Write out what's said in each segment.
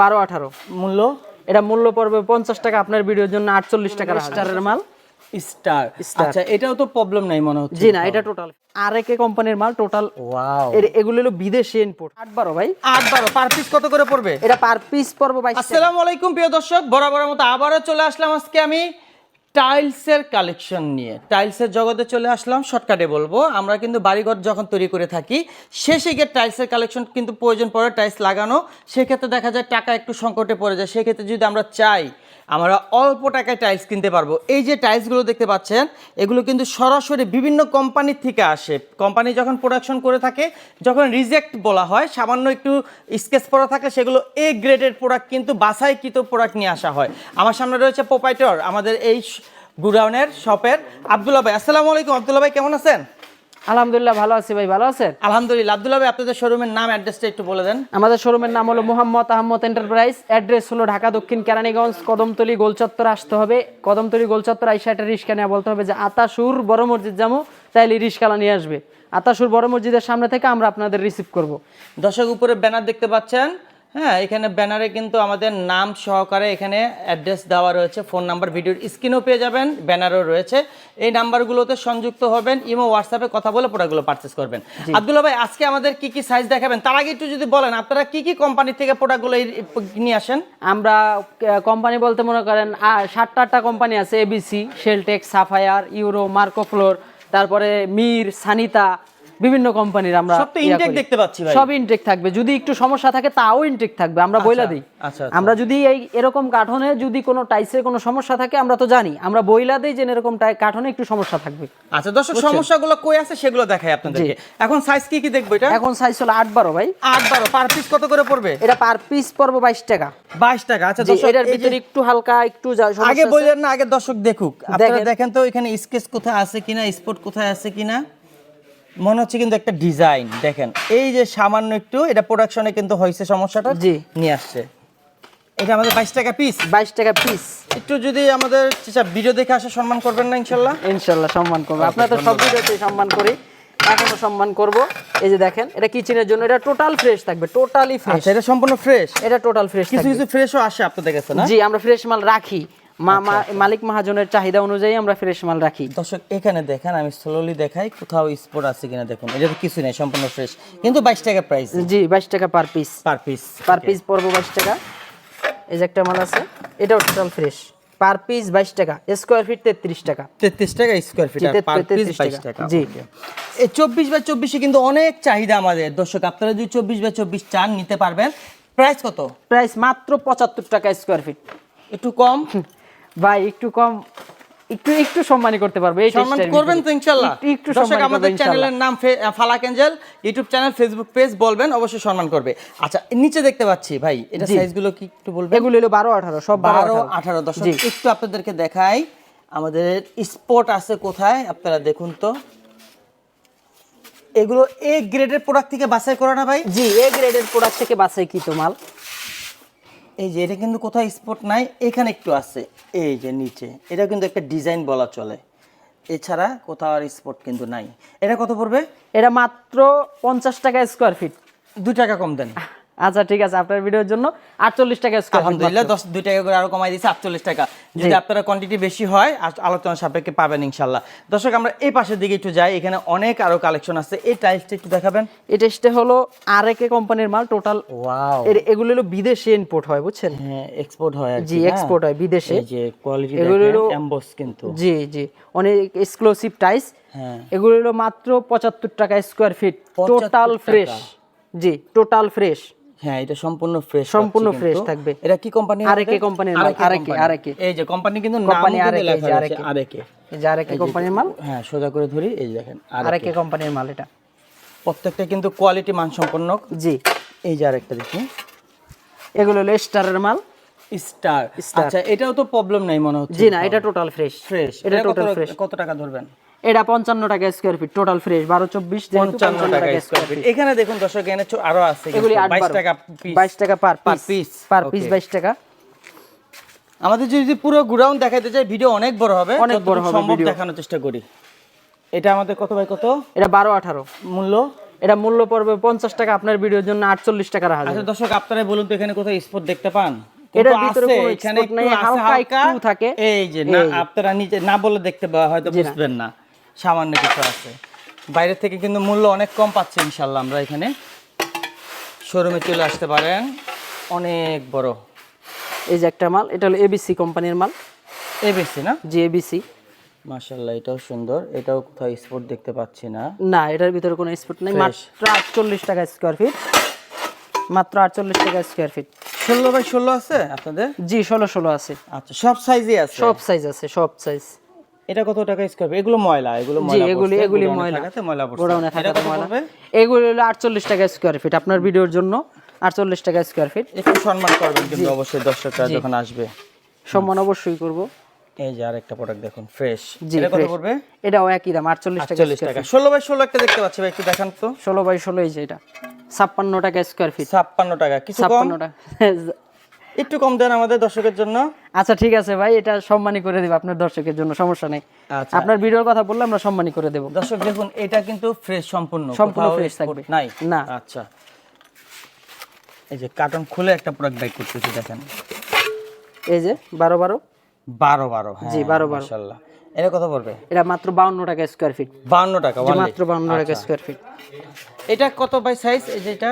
বারো আঠারো। মূল্য? এটা মূল্য পড়বে পঞ্চাশ টাকা আপনার ভিডিওর জন্য আটচল্লিশ টাকা স্টারের মাল? স্টার। আচ্ছা এটাও তো প্রবলেম নাই মনে হচ্ছে। জি না এটা টোটাল আর একে কোম্পানির মাল টোটাল ওয়াও এগুলো হলো বিদেশি ইনপুট আট বারো ভাই। আট বারো পার পিস কত করে পড়বে? এটা পার পিস পড়বে ভাই আসসালামু আলাইকুম প্রিয় দর্শক। বরাবরের মতো আবারও চলে আসলাম আজকে আমি। টাইলসের কালেকশন নিয়ে। টাইলসের জগতে চলে আসলাম, শর্টকাটে বলব। আমরা কিন্তু বাড়িঘর যখন তৈরি করে থাকি, শেষে গিয়ে টাইলসের কালেকশন কিন্তু প্রয়োজন পড়ে টাইলস লাগানো। সেক্ষেত্রে দেখা যায় টাকা একটু সংকটে পড়ে যায়। সেক্ষেত্রে যদি আমরা চাই আমরা অল্প টাকায় টাইলস কিনতে পারব। এই যে টাইলসগুলো দেখতে পাচ্ছেন, এগুলো কিন্তু সরাসরি বিভিন্ন কোম্পানির থেকে আসে। কোম্পানি যখন প্রোডাকশন করে থাকে, যখন রিজেক্ট বলা হয়, সামান্য একটু স্কেচ পড়া থাকে, সেগুলো এ গ্রেডের প্রোডাক্ট কিন্তু বাছাইকৃত প্রোডাক্ট নিয়ে আসা হয়। আমার সামনে রয়েছে প্রোপাইটর আমাদের এই গুডাউনের শপের আবদুল্লাহ ভাই। আসসালামু আলাইকুম আবদুল্লাহ ভাই, কেমন আছেন? আলহামদুলিল্লাহ ভালো আছি ভাই ভালো আছেন? আলহামদুলিল্লাহ আবদুল্লাহ ভাই আপনাদের শোরুমের নাম অ্যাড্রেসটা একটু বলে দেন। আমাদের শোরুমের নাম হলো মোহাম্মদ আহমদ এন্টারপ্রাইজ অ্যাড্রেস হলো ঢাকা দক্ষিণ কেরানীগঞ্জ কদমতলি গোলচত্বর আসতে হবে। কদমতলি গোলচত্বর আইসা একটা রিস্কা নিয়ে বলতে হবে যে আতাসুর বড় মসজিদ যাব তাইলে রিস্কালা নিয়ে আসবে। আতাসুর বড় মসজিদের সামনে থেকে আমরা আপনাদের রিসিভ করব। দর্শক উপরে ব্যানার দেখতে পাচ্ছেন হ্যাঁ এখানে ব্যানারে কিন্তু আমাদের নাম সহকারে এখানে অ্যাড্রেস দেওয়া রয়েছে ফোন নাম্বার ভিডিওর স্ক্রিনও পেয়ে যাবেন ব্যানারও রয়েছে। এই নাম্বারগুলোতে সংযুক্ত হবেন ইমো হোয়াটসঅ্যাপে কথা বলে প্রোডাক্টগুলো পারচেস করবেন। আব্দুল্লাহ ভাই আজকে আমাদের কি কি সাইজ দেখাবেন? তার আগে একটু যদি বলেন আপনারা কি কি কোম্পানি থেকে প্রোডাক্টগুলো নিয়ে আসেন? আমরা কোম্পানি বলতে মনে করেন সাতটা আটটা কোম্পানি আছে ABC Sheltech Sapphire Euro Marcofloor তারপরে মির সানিতা বিভিন্ন কোম্পানির আমরা সব তো করি। দেখতে পাচ্ছি ভাই। সব ইনটেক থাকবে। যদি একটু সমস্যা থাকে তাও ইনটেক থাকবে। আমরা বইলা দিই। আচ্ছা, আচ্ছা। আমরা যদি এই এরকম কাঠনে যদি কোনো টাইসের কোনো সমস্যা থাকে আমরা তো জানি। আমরা বইলা দিই যে এরকম টাই- কাঠনে একটু সমস্যা থাকবে। আচ্ছা দর্শক সমস্যাগুলো কই আছে সেগুলো দেখাই আপনাদেরকে। এখন সাইজ কি কি দেখব এটা? এখন সাইজ হলো আট বারো ভাই। আট বারো। পার পিস কত করে পড়বে? এটা পার পিস পড়বে বাইশ টাকা। বাইশ টাকা। আচ্ছা দর্শক এটার ভিতরে একটু হালকা একটু সমস্যা আগে আছে। বললেন না আগে দর্শক দেখুক। আপনারা দেখেন। দেখেন তো এখানে স্কেচ কোথায় আছে কিনা স্পট কোথায় আছে কিনা? মনে হচ্ছে কিন্তু একটা ডিজাইন দেখেন। এই যে সামান্য একটু এটা প্রোডাকশনে কিন্তু হয়েছে সমস্যাটা। জি। নিয়ে আসছে। এটা আমাদের বাইশ টাকা পিস বাইশ টাকা পিস একটু যদি আমাদের ভিডিও দেখে আসে সম্মান করবেন না ইনশাল্লাহ? ইনশাল্লাহ সম্মান করব। আপনার তো সব ভিডিওতে সম্মান করি। এখনও সম্মান করব। এই যে দেখেন এটা কিচেনের জন্য এটা টোটাল ফ্রেশ থাকবে টোটালি ফ্রেশ আচ্ছা এটা সম্পূর্ণ ফ্রেশ এটা টোটাল ফ্রেশ কিছু কিছু ফ্রেশও আসে আপনাদের কাছে না? জি আমরা ফ্রেশ মাল রাখি। মালিক মহাজনের চাহিদা অনুযায়ী আমরা ফ্রেশ মাল রাখি। দর্শক এখানে দেখেন আমি স্লোলি দেখাই কোথাও স্পট আছে কিনা দেখুন। এটা তো কিছু নেই সম্পূর্ণ ফ্রেশ কিন্তু বাইশ টাকা প্রাইস জি বাইশ টাকা per piece per piece per piece পড়ব বাইশ টাকা। এই যে একটা মাল আছে এটাও টোটাল ফ্রেশ পার পিস বাইশ টাকা স্কোয়ার ফিট তেত্রিশ টাকা। তেত্রিশ টাকা স্কোয়ার ফিট পার পিস বাইশ টাকা। টাকা জি। এই চব্বিশ বাই চব্বিশে কিন্তু অনেক চাহিদা আমাদের। দর্শক আপনারা যদি চব্বিশ বাই চব্বিশ চান নিতে পারবেন। প্রাইস কত? প্রাইস মাত্র পঁচাত্তর টাকা স্কোয়ার ফিট একটু কম? ভাই একটু কম একটু একটু সম্মানী করতে পারবে এই সম্মান করবেন তো ভিতরে। ইনশাল্লাহ। একটু- দর্শক আমাদের চ্যানেলের নাম Falak angel YouTube channel Facebook page বলবেন অবশ্যই সম্মান করবে। আচ্ছা নিচে দেখতে পাচ্ছি ভাই এটা। সাইজগুলো কি একটু বলবেন? এগুলো হলো বারো আঠারো সব বারো বারো আঠারো। দশক জি। একটু আপনাদেরকে দেখাই আমাদের স্পট আছে কোথায়? আপনারা দেখুন তো। এগুলো এ গ্রেডের প্রোডাক্ট থেকে বাছাই করা না ভাই? জি এ গ্রেডের প্রোডাক্ট থেকে বাছাই কি তো মাল। এই যে এটা কিন্তু কোথাও স্পট নাই এখানে একটু আছে। এই যে নিচে এটা কিন্তু একটা ডিজাইন বলা চলে। এছাড়া কোথাও আর স্পট কিন্তু নাই। এটা কত পড়বে? এটা মাত্র পঞ্চাশ টাকা স্কোয়ার ফিট দু টাকা কম দেন। আচ্ছা ঠিক আছে আপনার ভিডিওর জন্য আটচল্লিশ টাকা স্কোয়ার আলহামদুলিল্লাহ দশ দুই টাকা করে আরও কমাই দিয়েছে আটচল্লিশ টাকা। যদি আপনারা কোয়ান্টিটি বেশি হয় আর আলোচনা সাপেক্ষে পাবেন ইনশাল্লাহ। দর্শক আমরা এই পাশের দিকে একটু যাই এখানে অনেক আরও কালেকশন আছে। এই টাইলসটা একটু দেখাবেন। এটা সেটা হলো আর একে কোম্পানির মাল টোটাল ওয়াও এগুলো হলো বিদেশে ইম্পোর্ট হয় বুঝছেন? হ্যাঁ এক্সপোর্ট হয় জি? এক্সপোর্ট হয় বিদেশে। এই যে কোয়ালিটি এগুলো এমবস কিন্তু। জি জি অনেক এক্সক্লুসিভ টাইস হ্যাঁ। এগুলো হলো মাত্র পঁচাত্তর টাকা স্কোয়ার ফিট টোটাল ফ্রেশ জি টোটাল ফ্রেশ হ্যাঁ এটা সম্পূর্ণ ফ্রেশ সম্পূর্ণ ফ্রেশ থাকবে। এটা কি কোম্পানি আরেকে কোম্পানির মাল, আরেকে, আরেকে। এই যে কোম্পানি কিন্তু কোম্পানি আরেকে, আরেকে। আরেকে। এই যে আরেকে কোম্পানির মাল? হ্যাঁ সোজা করে ধরি এই দেখেন আরেকে। আরেকে কোম্পানির মাল এটা। প্রত্যেকটা কিন্তু কোয়ালিটি মানসম্পন্ন। জি। এই যে আরেকটা দেখি। এগুলো হলো স্টারের মাল। স্টার। আচ্ছা এটাও তো প্রবলেম নাই মনে হচ্ছে। জি না এটা টোটাল ফ্রেশ ফ্রেশ এটা টোটাল ফ্রেশ কত টাকা ধরবেন? এটা পঞ্চান্ন টাকা স্কোয়ার ফিট টোটাল ফ্রেশ বারো চব্বিশ পঞ্চান্ন টাকা স্কোয়ার ফিট এখানে দেখুন দর্শক এখানে আরও আছে এগুলি বাইশ টাকা বাইশ টাকা per Per piece per piece বাইশ টাকা। আমাদের যদি পুরো গুডাউন দেখাইতে চাই ভিডিও অনেক বড় হবে। অনেক বড় হবে সম্ভব দেখানোর চেষ্টা করি। এটা আমাদের কত ভাই কত? এটা বারো আঠারো। মূল্য? এটা মূল্য পড়বে পঞ্চাশ টাকা আপনার ভিডিওর জন্য আটচল্লিশ টাকা রাখা আচ্ছা দর্শক আপনারা বলুন তো এখানে কোথায় স্পট দেখতে পান? এটার ভিতরে কোনো একটু নাই, হালকা একটু থাকে। এই যে না আপনারা নিচে না বলে দেখতে হয়তো বুঝবেন না। সামান্য কিছু আছে। বাইরে থেকে কিন্তু মূল্য অনেক কম পাচ্ছে ইনশাল্লাহ আমরা এখানে। শোরুমে চলে আসতে পারেন। অনেক বড়। এই যে একটা মাল এটা হলো এবিসি কোম্পানির মাল। এবিসি না? জি এবিসি মাশাল্লাহ এটাও সুন্দর। এটাও কোথাও স্পট দেখতে পাচ্ছি না। না এটার ভিতরে কোনো স্পট নেই। মাত্র আটচল্লিশ টাকা স্কোয়ার ফিট মাত্র আটচল্লিশ টাকা স্কোয়ার ফিট ষোলো বাই ষোলো আছে আপনাদের? জি ষোলো ষোলো আছে। আচ্ছা সব সাইজে আছে? সব সাইজ আছে সব সাইজ এটা কত টাকা স্কোয়ার এগুলো ময়লা এগুলো ময়লা এগুলি এগুলি ময়লা। ময়লা গোডাউনে থাকাতে ময়লা। এগুলি হলো আটচল্লিশ টাকা স্কোয়ার ফিট আপনার ভিডিওর জন্য আটচল্লিশ টাকা স্কোয়ার ফিট একটু সম্মান করবেন কিন্তু অবশ্যই দর্শকরা যখন আসবে। সম্মান অবশ্যই করব। এই যে আরেকটা প্রোডাক্ট দেখুন ফ্রেশ এটা কত পড়বে? এটাও একই দাম আটচল্লিশ টাকা চল্লিশ টাকা। ষোলো বাই ষোলো একটা দেখতে পাচ্ছি ভাই একটু দেখান তো। ষোলো বাই ষোলো এই যে এটা। ছাপ্পান্ন টাকা স্কোয়ার ফিট ছাপ্পান্ন টাকা। কিছু কম? ছাপ্পান্ন টাকা। একটু কম দেন আমাদের দর্শকের জন্য। আচ্ছা ঠিক আছে ভাই এটা সম্মানী করে দেবো আপনার দর্শকের জন্য সমস্যা নেই। আচ্ছা। আপনার ভিডিওর কথা বললে আমরা সম্মানী করে দেবো। দর্শক দেখুন এটা কিন্তু ফ্রেশ সম্পূর্ণ। সম্পূর্ণ spot থাকবে। নাই? না। আচ্ছা। এই যে কার্টন খুলে একটা প্রোডাক্ট বাইক করতেছি দেখেন। এই যে বারো বারো। বারো বারো হ্যাঁ জি, বারো বারো। এটা কত পড়বে? এটা মাত্র বাউন্ন টাকা স্কোয়ার ফিট বান্ন টাকা মাত্র বাউন্ন টাকা আচ্ছা। স্কোয়ার ফিট এটা কত বাই সাইজ যেটা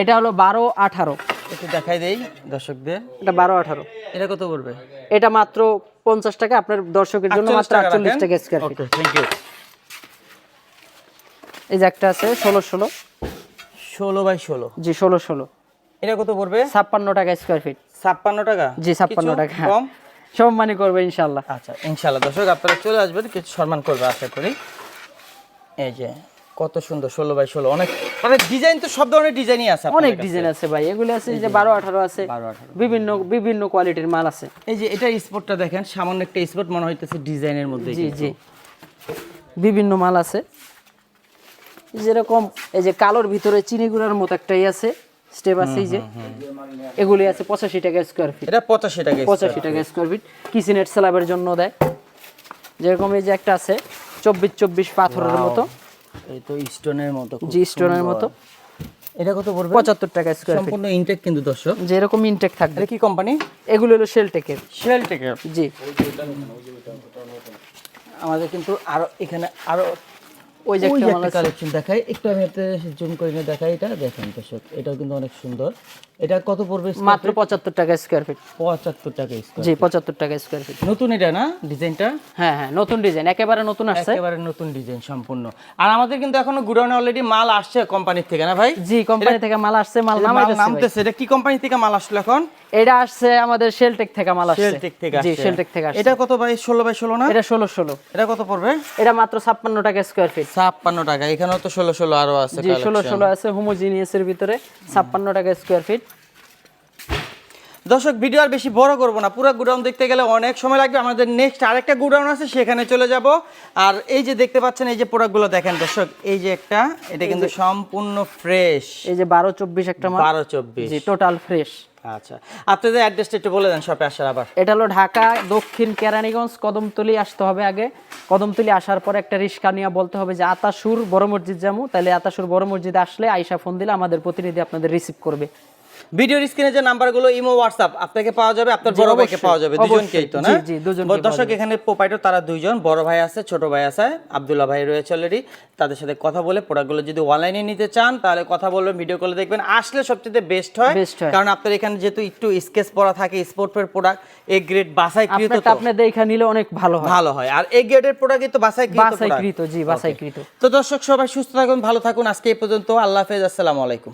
এটা? হলো বারো আঠারো। একটু দেখাই দেই দর্শকদের। এটা বারো আঠারো। এটা কত পড়বে? এটা মাত্র পঞ্চাশ টাকা আপনার দর্শকের জন্য মাত্র আটচল্লিশ টাকা স্কোয়ার ফিট থ্যাংক ইউ এই যে একটা আছে ষোলো ষোলো। ষোলো বাই ষোলো। জি ষোলো ষোলো। এটা কত পড়বে? ছাপ্পান্ন টাকা স্কোয়ার ফিট ছাপ্পান্ন টাকা? জি ছাপ্পান্ন টাকা। কম? সম্মানী করবে ইনশাল্লাহ আচ্ছা ইনশাল্লাহ দর্শক আপনারা চলে আসবেন কিছু সম্মান করবে আশা করি। এই যে কত সুন্দর ষোলো বাই ষোলো। অনেক অনেক ডিজাইন তো সব ধরনের ডিজাইনই আছে অনেক ডিজাইন আছে ভাই। এগুলো আছে যে বারো আঠারো আছে। বিভিন্ন বিভিন্ন কোয়ালিটির মাল আছে। এই যে এটা স্পটটা দেখেন সামান্য একটা স্পট মনে হইতেছে ডিজাইনের মধ্যে জি জি। বিভিন্ন মাল আছে। যেরকম এই যে কালোর ভিতরে চিনি গুঁড়ার মতো একটাই আছে। স্টেপ আছে এই যে। এগুলি আছে পঁচাশি টাকা স্কোয়ার ফিট এটা পঁচাশি টাকা পঁচাশি টাকা স্কোয়ার ফিট কিচেনের স্ল্যাবের জন্য দেয়। যেরকম এই যে একটা আছে চব্বিশ চব্বিশ পাথরের মতো। এই তো স্টোনের মতো জি স্টোনের মতো। এটা কত পড়বে? পঁচাত্তর টাকা স্কোয়ার ফিট সম্পূর্ণ ইনটেক কিন্তু দর্শক। যেরকম ইনটেক থাকবে। এটা কি কোম্পানি এগুলো হলো শেলটেকের শেল টেকে জি। আমাদের কিন্তু আরও এখানে আরও ওই যে একটা কালেকশন দেখাই একটু আমি এতে জুম করে নিয়ে দেখাই এটা দেখেন দর্শক এটাও কিন্তু অনেক সুন্দর। এটা কত পড়বে মাত্র পঁচাত্তর টাকা স্কোয়ার ফিট পঁচাত্তর টাকা স্কোয়ার জি পঁচাত্তর টাকা স্কোয়ার ফিট নতুন এটা না ডিজাইনটা? হ্যাঁ হ্যাঁ নতুন ডিজাইন একেবারে নতুন আসছে। একেবারে নতুন ডিজাইন সম্পূর্ণ। আর আমাদের কিন্তু এখনও গুডাউনে অলরেডি মাল আসছে কোম্পানির থেকে না ভাই? জি কোম্পানি থেকে মাল আসছে মাল নামতেছে এটা কি কোম্পানি থেকে মাল আসলো এখন? এটা আসছে আমাদের শেলটেক থেকে মাল আসছে। শেলটেক থেকে জি আসছে। শেলটেক থেকে আসছে। এটা কত ভাই? ষোলো বাই ষোলো না? এটা ষোলো ষোলো। এটা কত পড়বে? এটা মাত্র ছাপ্পান্ন টাকা স্কোয়ার ফিট ছাপ্পান্ন টাকা। এখানেও তো ষোলো ষোলো আরও আছে জি ষোলো collection। ষোলো আছে হোমোজিনিয়াসের ভিতরে। ছাপ্পান্ন টাকা স্কোয়ার ফিট দর্শক ভিডিও আর বেশি বড় করব না। পুরো গুডাউন দেখতে গেলে অনেক সময় লাগবে। আমাদের নেক্সট আরেকটা গুডাউন আছে সেখানে চলে যাব। আর এই যে দেখতে পাচ্ছেন এই যে প্রোডাক্টগুলো দেখেন দর্শক এই যে একটা এটা কিন্তু সম্পূর্ণ ফ্রেশ এই যে বারো চব্বিশ একটা মাল। বারো চব্বিশ। জি টোটাল ফ্রেশ আচ্ছা আপনাদের অ্যাড্রেসটা একটু বলে দেন শপে আসার আবার। এটা হলো ঢাকা, দক্ষিণ কেরানীগঞ্জ, কদমতলি আসতে হবে আগে। কদমতলি আসার পর একটা রিক্সা নিয়ে বলতে হবে যে আতাসুর বড় মসজিদ যাব। তাহলে আতাসুর বড় মসজিদে আসলে আইসা ফোন দিলে আমাদের প্রতিনিধি আপনাদের রিসিভ করবে। ভিডিওর স্ক্রিনে যে নাম্বারগুলো ইমো হোয়াটসঅ্যাপ আপনাকে পাওয়া যাবে আপনার বড় ভাইকে পাওয়া যাবে দুজনকেই তো না? জি, দুজনকেই দর্শক এখানে প্রোপাইটার তারা দুইজন বড় ভাই আছে ছোট ভাই আছে আব্দুল্লাহ ভাই রয়েছে অলরেডি তাদের সাথে কথা বলে প্রোডাক্টগুলো যদি অনলাইনে নিতে চান তাহলে কথা বলবেন ভিডিও কলে দেখবেন। আসলে সবচেয়ে বেস্ট হয় কারণ আপনার এখানে যেহেতু একটু স্কেচ পড়া থাকে স্পোর্টের প্রোডাক্ট এ গ্রেড বাসাইকৃত আপনারটা তো। আপনি দেখে নিলে অনেক ভালো হয়। ভালো হয়। আর এ গ্রেডের প্রোডাক্ট তো বাসাইকৃত product। বাসাইকৃত জি বাসাইকৃত তো দর্শক সবাই সুস্থ থাকুন ভালো থাকুন। আজকে এই পর্যন্ত আল্লাহ হাফেজ আসসালামু আলাইকুম।